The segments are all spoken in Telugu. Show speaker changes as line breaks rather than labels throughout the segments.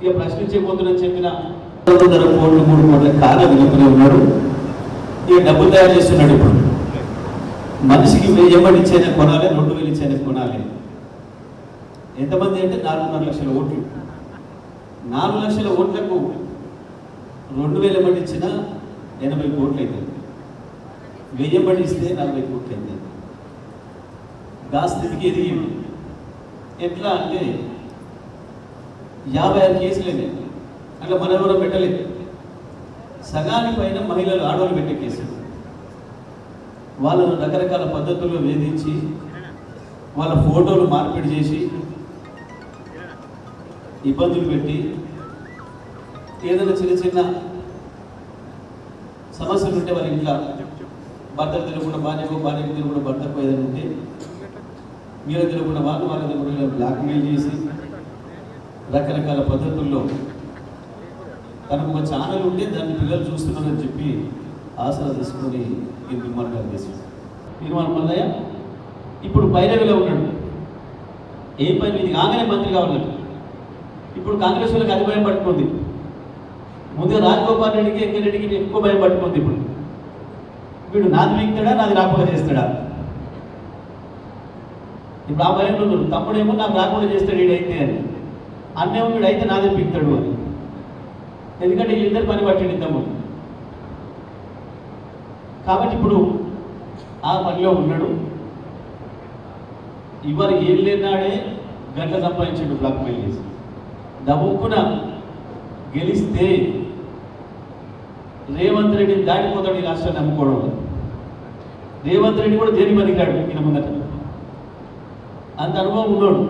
ఇక ప్రశ్నించబోతుందని చెప్పిన ధర కోట్లు మూడు కోట్ల కాలం విలుపునే ఉన్నాడు ఇక డబ్బులు తయారు చేస్తున్నాడు ఇప్పుడు. మనిషికి వెయ్యమని ఎమ్మడి కొనాలి రెండు వేలు ఇచ్చేనే కొనాలి. ఎంతమంది అంటే నాలుగున్నర లక్షల ఓట్లు. నాలుగు లక్షల ఓట్లకు రెండు వేల మంది ఇచ్చినా ఎనభై కోట్లు అవుతుంది వెయ్యి మంది ఇస్తే నలభై కోట్లు అవుతుంది గా స్థితికి ఎదిగింది ఎట్లా అంటే యాభై ఆరు కేసులేనే అట్లా మనం ఎవరో పెట్టలేదు. సగానికి పైన మహిళలు ఆడవాళ్ళు పెట్టే కేసులు. వాళ్ళను రకరకాల పద్ధతుల్లో వేధించి వాళ్ళ ఫోటోలు మార్పిడి చేసి ఇబ్బందులు పెట్టి ఏదైనా చిన్న చిన్న సమస్యలు ఉంటే వాళ్ళ ఇంట్లో భర్తలు తెలియకుండా భార్యకు భార్యకు తెలియకుండా భర్తకు ఏదైనా ఉంటే మీరు తెలియకుండా వాళ్ళు వాళ్ళ తెలియకుండా బ్లాక్మెయిల్ చేసి రకరకాల పద్ధతుల్లో తనకు ఒక ఛానల్ ఉంటే దాన్ని పిల్లలు చూస్తున్నారని చెప్పి ఆసరా తీసుకొని ఈ నిర్మాణం చేశాడు. నిర్మాణ మల్లయ్య ఇప్పుడు బైరవిలో ఉన్నాడు. ఏ పని ఇది కాగానే మంత్రిగా ఉన్నాడు ఇప్పుడు కాంగ్రెస్ వాళ్ళకి అది భయం పట్టుకుంది. ముందుగా రాజగోపాల్ రెడ్డికి ఎంకరెడ్డికి ఎక్కువ భయం పట్టుకుంది ఇప్పుడు. వీడు నాది వీక్తాడా నాది రాకుండా చేస్తాడా? ఇప్పుడు ఆ భయంలో తప్పుడేమో తమ్ముడేమో నాకు రాకుండా చేస్తాడు వీడైతే అని. అన్నేమో అయితే నాదే పీక్తాడు అని. ఎందుకంటే వీళ్ళిద్దరు పని పట్టిండు తమ్ముడు కాబట్టి ఇప్పుడు ఆ పనిలో ఉన్నాడు. ఇవాళ ఏం లేనాడే గంట సంపాదించాడు బ్లాక్ మెయిల్ చేసి. దమ్ముకున గెలిస్తే రేవంత్ రెడ్డిని దాటిపోతాడు ఈ రాష్ట్రాన్ని నమ్ముకోవడం రేవంత్ రెడ్డి కూడా దేని పనికిరాడు ఈయన ముందట. అంత అనుభవం ఉన్నాడు.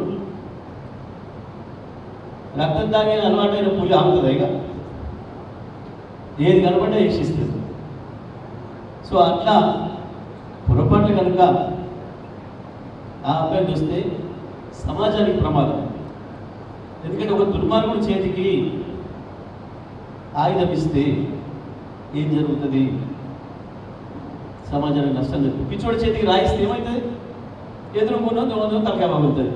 రక్తం తాగే అలవాటైన పులి ఆగుతుంది ఇక? ఏది కనబడ్డా యక్షిస్తుంది. సో అట్లా పొరపాట్లు కనుక ఆ అబ్బాయిని వస్తే సమాజానికి ప్రమాదం. ఎందుకంటే ఒక దుర్మార్గుడు చేతికి ఆయుధం ఇస్తే ఏం జరుగుతుంది? సమాజానికి నష్టం జరుగుతుంది. పిచ్చోడి చేతికి రాయిస్తే ఏమవుతుంది ఎదురుకున్న దొంగ తలకాయ బాగుతుంది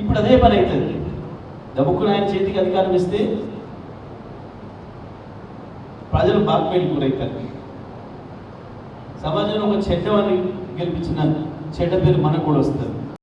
ఇప్పుడు అదే పని అవుతుంది. దమ్ముకుని ఆయన చేతికి అధికారం ఇస్తే ప్రజలు బాక్పేలు గురవుతారు. సమాజంలో ఒక చెడ్డవాన్ని గెలిపించిన చెడ్డ పేరు మనకు కూడా వస్తుంది.